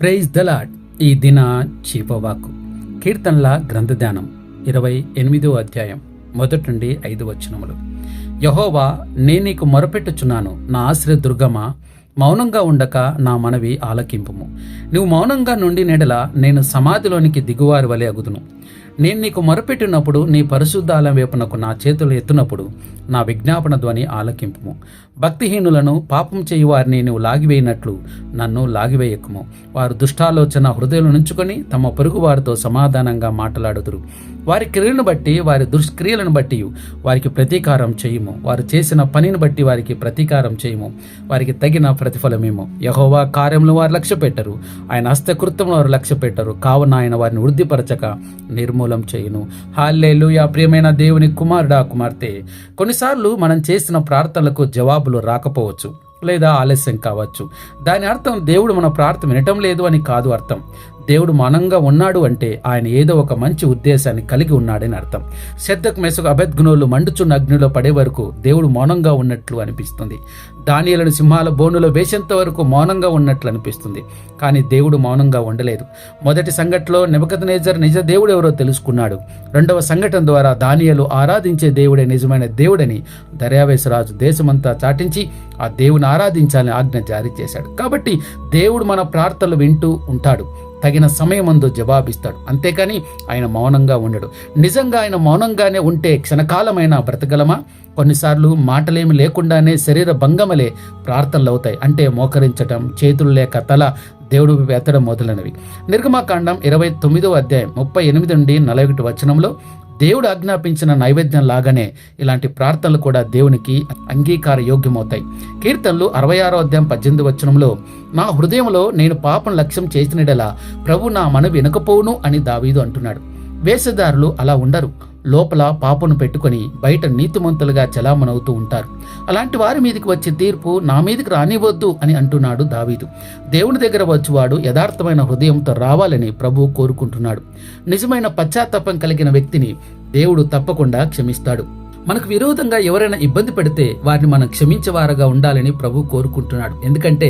Praise the Lord ఈ దిన చీపవాకు కీర్తనల గ్రంథధ్యానం ఇరవై ఎనిమిదో అధ్యాయం మొదటి నుండి ఐదు వచనములు. యహోవా నేను నీకు మొరపెట్టుచున్నాను. నా ఆశ్రయ దుర్గమా మౌనంగా ఉండక నా మనవి ఆలకింపుము. నువ్వు మౌనంగా నుండి నెడల నేను సమాధిలోనికి దిగువారి వలె అగుదును. నేను నీకు మొరపెట్టినప్పుడు నీ పరిశుద్ధాల వైపునకు నా చేతులు ఎత్తునప్పుడు నా విజ్ఞాపన ధ్వని ఆలకింపుము. భక్తిహీనులను పాపం చేయు వారిని నువ్వు లాగివేయినట్లు నన్ను లాగివేయకుము. వారు దుష్టాలోచన హృదయంలో నుంచుకొని తమ పొరుగు వారితో సమాధానంగా మాట్లాడుదురు. వారి క్రియలను బట్టి వారి దుష్క్రియలను బట్టి వారికి ప్రతీకారం చేయుము. వారు చేసిన పనిని బట్టి వారికి ప్రతీకారం చేయము. వారికి తగిన ప్రతిఫలమేమో. యహోవా కార్యములు వారు లక్ష్య పెట్టరు ఆయన హస్తకృత్యం వారు లక్ష్య పెట్టరు కావున ఆయన వారిని వృద్ధిపరచక నిర్మూలం చేయును. హాల్లేలు యా ప్రియమైన దేవుని కుమారుడా కుమార్తె! కొన్నిసార్లు మనం చేసిన ప్రార్థనలకు జవాబులు రాకపోవచ్చు లేదా ఆలస్యం కావచ్చు. దాని అర్థం దేవుడు మన ప్రార్థన వినటం లేదు అని కాదు అర్థం. దేవుడు మౌనంగా ఉన్నాడు అంటే ఆయన ఏదో ఒక మంచి ఉద్దేశాన్ని కలిగి ఉన్నాడని అర్థం. శబ్దకు మెసకు అభద్గుణులు మండుచున్న అగ్నిలో పడే వరకు దేవుడు మౌనంగా ఉన్నట్లు అనిపిస్తుంది. దానిలను సింహాల బోనులో వేసేంత వరకు మౌనంగా ఉన్నట్లు అనిపిస్తుంది. కానీ దేవుడు మౌనంగా ఉండలేదు. మొదటి సంఘటనలో నెబకద్నేజర్ నిజ దేవుడు ఎవరో తెలుసుకున్నాడు. రెండవ సంఘటన ద్వారా దానియలు ఆరాధించే దేవుడే నిజమైన దేవుడని దర్యావేశరాజు దేశమంతా చాటించి ఆ దేవుని ఆరాధించాలని ఆజ్ఞ జారీ చేశాడు. కాబట్టి దేవుడు మన ప్రార్థనలు వింటూ ఉంటాడు. తగిన సమయమందు జవాబిస్తాడు. అంతేకాని ఆయన మౌనంగా ఉండడు. నిజంగా ఆయన మౌనంగానే ఉంటే క్షణకాలమైన బ్రతకలమా కొన్నిసార్లు మాటలేమి లేకుండానే శరీర భంగమలే ప్రార్థనలు అవుతాయి అంటే మోకరించటం చేతులు లేక తల దేవుడు ఎత్తడం మొదలైనవి. నిర్గమాకాండం ఇరవై తొమ్మిదో అధ్యాయం ముప్పై ఎనిమిది నుండి నలభై ఒకటి వచనంలో దేవుడు ఆజ్ఞాపించిన నైవేద్యం లాగానే ఇలాంటి ప్రార్థనలు కూడా దేవునికి అంగీకార యోగ్యమవుతాయి కీర్తనలు అరవై ఆరో అధ్యాయం పద్దెనిమిది వచనంలో నా హృదయంలో నేను పాపం లక్ష్యం చేసినడలా ప్రభు నా మన వినకపోవును అని దావీదు అంటున్నాడు. వేషధారులు అలా ఉండరు. లోపల పాపను పెట్టుకొని బయట నీతిమంతులుగా చలామణవుతూ ఉంటారు. అలాంటి వారి మీదకి వచ్చే తీర్పు నా మీదకి రానివద్దు అని అంటున్నాడు దావీదు. దేవుని దగ్గర వచ్చేవాడు యథార్థమైన హృదయంతో రావాలని ప్రభువు కోరుకుంటున్నాడు. నిజమైన పశ్చాత్తాపం కలిగిన వ్యక్తిని దేవుడు తప్పకుండా క్షమిస్తాడు. మనకు విరోధంగా ఎవరైనా ఇబ్బంది పెడితే వారిని మనం క్షమించేవారుగా ఉండాలని ప్రభు కోరుకుంటున్నాడు. ఎందుకంటే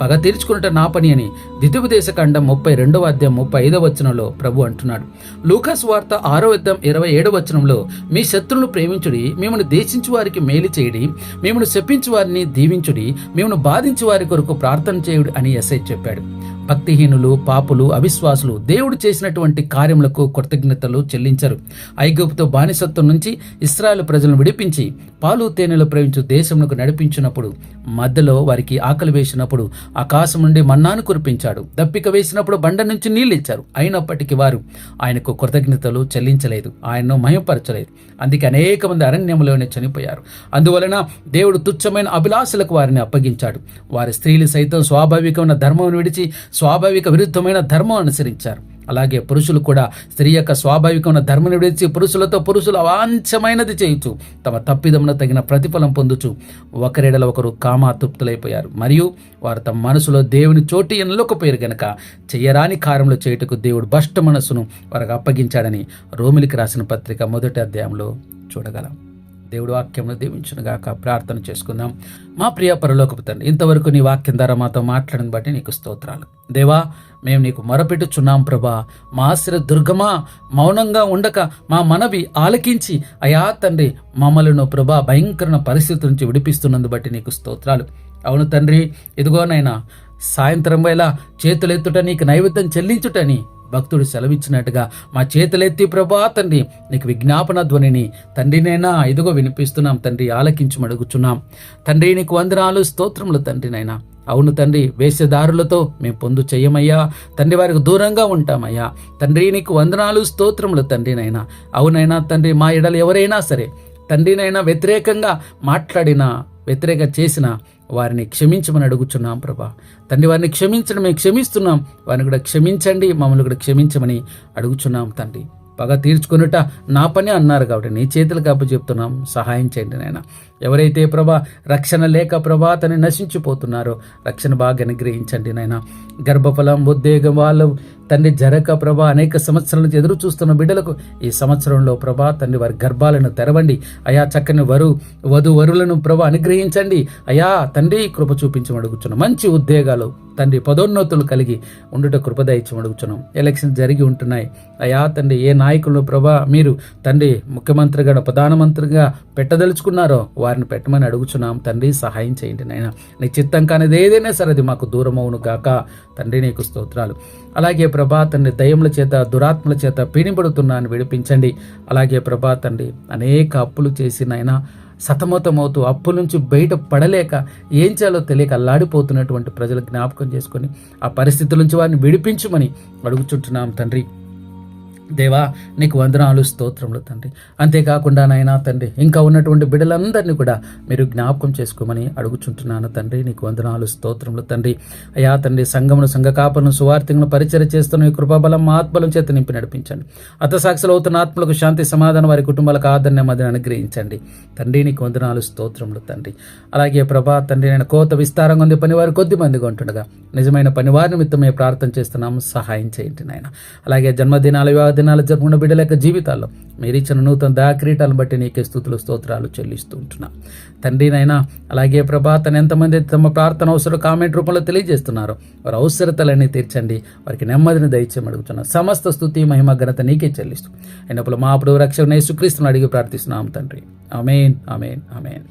పగ తీర్చుకున్నట నా పని అని ద్వితీయోపదేశ ఖండం ముప్పై రెండవ అధ్యాయం ముప్పై ఐదవ వచనంలో ప్రభు అంటున్నాడు. లూకాస్ వార్త ఆరో అధ్యాయం ఇరవై ఏడవ వచనంలో మీ శత్రువులు ప్రేమించుడి మిమ్మల్ని దేశించు వారికి మేలు చేయడి మిమ్మల్ని శపించు వారిని దీవించుడి మిమ్మల్ని బాధించు వారి కొరకు ప్రార్థన చేయుడు అని ఎస్ఐ చెప్పాడు. భక్తిహీనులు పాపులు అవిశ్వాసులు దేవుడు చేసినటువంటి కార్యములకు కృతజ్ఞతలు చెల్లించరు. ఐగుప్తు బానిసత్వం నుంచి ఇస్రాయల్ ప్రజలను విడిపించి పాలు తేనెలు ప్రేమించు దేశమునకు నడిపించినప్పుడు మధ్యలో వారికి ఆకలి వేసినప్పుడు ఆకాశం నుండి మన్నాను కురిపించాడు. దప్పిక వేసినప్పుడు బండ నుంచి నీళ్ళు ఇచ్చారు అయినప్పటికీ వారు ఆయనకు కృతజ్ఞతలు చెల్లించలేదు. ఆయన్ను మయంపరచలేదు అందుకే అనేక మంది అరణ్యంలోనే చనిపోయారు. అందువలన దేవుడు తుచ్చమైన అభిలాషలకు వారిని అప్పగించాడు. వారి స్త్రీలు సైతం స్వాభావికమైన ధర్మం విడిచి స్వాభావిక విరుద్ధమైన ధర్మం అనుసరించారు. అలాగే పురుషులు కూడా స్త్రీ యొక్క స్వాభావికమైన ధర్మను విడిచి పురుషులతో పురుషులు అవాంఛమైనది చేయొచ్చు తమ తప్పిదమున తగిన ప్రతిఫలం పొందుచు ఒకరిడల ఒకరు కామాతృప్తులైపోయారు. మరియు వారు తమ మనసులో దేవుని చోటి ఎనలోకపోయారు గనక చెయ్యరాని కార్యములు చేయుటకు దేవుడు భష్ట మనస్సును వారికి అప్పగించాడని రోమిలికి రాసిన పత్రిక మొదటి అధ్యాయంలో చూడగలం. దేవుడు వాక్యమును దీవించునుగాక ప్రార్థన చేసుకుందాం. మా ప్రియ పరలోకపు తండ్రి ఇంతవరకు నీ వాక్యం ద్వారా మాతో మాట్లాడిన బట్టి నీకు స్తోత్రాలు. దేవా మేము నీకు మొరపెట్టుచున్నాం ప్రభా. మా ఆశ్ర దుర్గమా మౌనంగా ఉండక మా మనవి ఆలకించి అయా తండ్రి మమ్మలను ప్రభా భయంకరణ పరిస్థితి నుంచి విడిపిస్తున్నందు బట్టి నీకు స్తోత్రాలు. అవును తండ్రి ఇదిగోనైనా సాయంత్రం వేళ చేతులెత్తుట నీకు నైవేద్యం చెల్లించుటని భక్తుడు సెలవిచ్చినట్టుగా మా చేతులెత్తి ప్రభా తండ్రి నీకు విజ్ఞాపన ధ్వనిని తండ్రినైనా ఇదిగో వినిపిస్తున్నాం తండ్రి ఆలకించమడుగుచున్నాం తండ్రి నీకు వందనాలు స్తోత్రములు తండ్రినైనా. అవును తండ్రి వేషధారులతో మేము పొందు చెయ్యమయ్యా. తండ్రి వారికి దూరంగా ఉంటామయ్యా. తండ్రి నీకు వందనాలు స్తోత్రములు తండ్రినైనా. అవునైనా తండ్రి మా ఎడలు ఎవరైనా సరే తండ్రినైనా వ్యతిరేకంగా మాట్లాడిన వ్యతిరేక చేసిన వారిని క్షమించమని అడుగుచున్నాం ప్రభా. తండ్రి వారిని క్షమించడం మేము క్షమిస్తున్నాం. వారిని కూడా క్షమించండి మమ్మల్ని కూడా క్షమించమని అడుగుచున్నాం తండ్రి. పగ తీర్చుకున్నట నా పని అన్నారు కాబట్టి నీ చేతులకు అప్పు చెప్తున్నాం సహాయం చేయండి నాయన. ఎవరైతే ప్రభా రక్షణ లేక ప్రభా తను నశించిపోతున్నారో రక్షణ బాగా అనుగ్రహించండి నాయన. గర్భఫలం ఉద్వేగం వాళ్ళు తండ్రి జరక ప్రభా అనేక సంవత్సరాల నుంచి ఎదురు చూస్తున్న బిడ్డలకు ఈ సంవత్సరంలో ప్రభా తండ్రి వారి గర్భాలను తెరవండి. అయా చక్కని వరు వధు వరులను ప్రభా అనుగ్రహించండి. అయా తండ్రి కృప చూపించి అడుగుతున్నాం మంచి ఉద్యోగాలు తండ్రి పదోన్నతులు కలిగి ఉండుట కృపద అడుగుచున్నాం ఎలక్షన్ జరిగి ఉంటున్నాయి. అయా తండ్రి ఏ నాయకులు ప్రభా మీరు తండ్రి ముఖ్యమంత్రిగా ప్రధానమంత్రిగా పెట్టదలుచుకున్నారో వారిని పెట్టమని అడుగుచున్నాం. తండ్రి సహాయం చేయండి నాయన. నీ చిత్తం కానిది ఏదైనా సరే అది మాకు దూరమవును కాక తండ్రి నీకు స్తోత్రాలు. అలాగే ప్రభా తండ్రి దయముల చేత దురాత్మల చేత పీడింపడుతున్నాను విడిపించండి. అలాగే ప్రభా తండ్రి అనేక అప్పులు చేసిన ఆయన సతమతమవుతూ అప్పుల నుంచి బయట పడలేక ఏం చేయాలో తెలియక అల్లాడిపోతున్నటువంటి ప్రజలు జ్ఞాపకం చేసుకొని ఆ పరిస్థితుల నుంచి వారిని విడిపించమని అడుగుచుంటున్నాం తండ్రి. దేవా నీకు వందనాలు స్తోత్రములు తండ్రి. అంతేకాకుండా నాయనా తండ్రి ఇంకా ఉన్నటువంటి బిడ్డలందరినీ కూడా మీరు జ్ఞాపకం చేసుకోమని అడుగుచుంటున్నాను తండ్రి. నీకు వందనాలు స్తోత్రములు తండ్రి. అయా తండ్రి సంఘమును సంఘ కాపలను సువార్థికులను పరిచయ చేస్తున్న ఈ కృపాబలం ఆత్మలం చేత నింపి నడిపించండి. అతసాక్షులు అవుతున్న ఆత్మలకు శాంతి సమాధానం వారి కుటుంబాలకు ఆదరణ మధ్యన అనుగ్రహించండి. తండ్రి నీకు వందనాలు స్తోత్రములు తండ్రి. అలాగే ప్రభా తండ్రి నేను కోత విస్తారంగా ఉంది పనివారు కొద్ది మందిగా ఉంటుండగా. నిజమైన పనివారి నిమిత్తం నిమిత్తమే ప్రార్థన చేస్తున్నాము సహాయం చేయండి నాయన. అలాగే జన్మదినాల వివాహ దినాలు జరుపుకున్న బిడ్డల యొక్క జీవితాల్లో మీరు ఇచ్చిన నూతన దాక్రీటాలను బట్టి నీకే స్థుతులు స్తోత్రాలు చెల్లిస్తూ ఉంటున్నా. తండ్రి నైనా అలాగే ప్రభా తను ఎంతమంది తమ ప్రార్థన అవసరం కామెంట్ రూపంలో తెలియజేస్తున్నారో వారి అవసరతలన్నీ తీర్చండి. వారికి నెమ్మదిని దయచేయం అడుగుతున్నా. సమస్త స్థుతి మహిమ ఘనత నీకే చెల్లిస్తూ. అయినప్పుడు మా అప్పుడు రక్షణ యేసుక్రీస్తుని అడిగి ప్రార్థిస్తున్నాం తండ్రి. అమేన్ అమేన్ అమేన్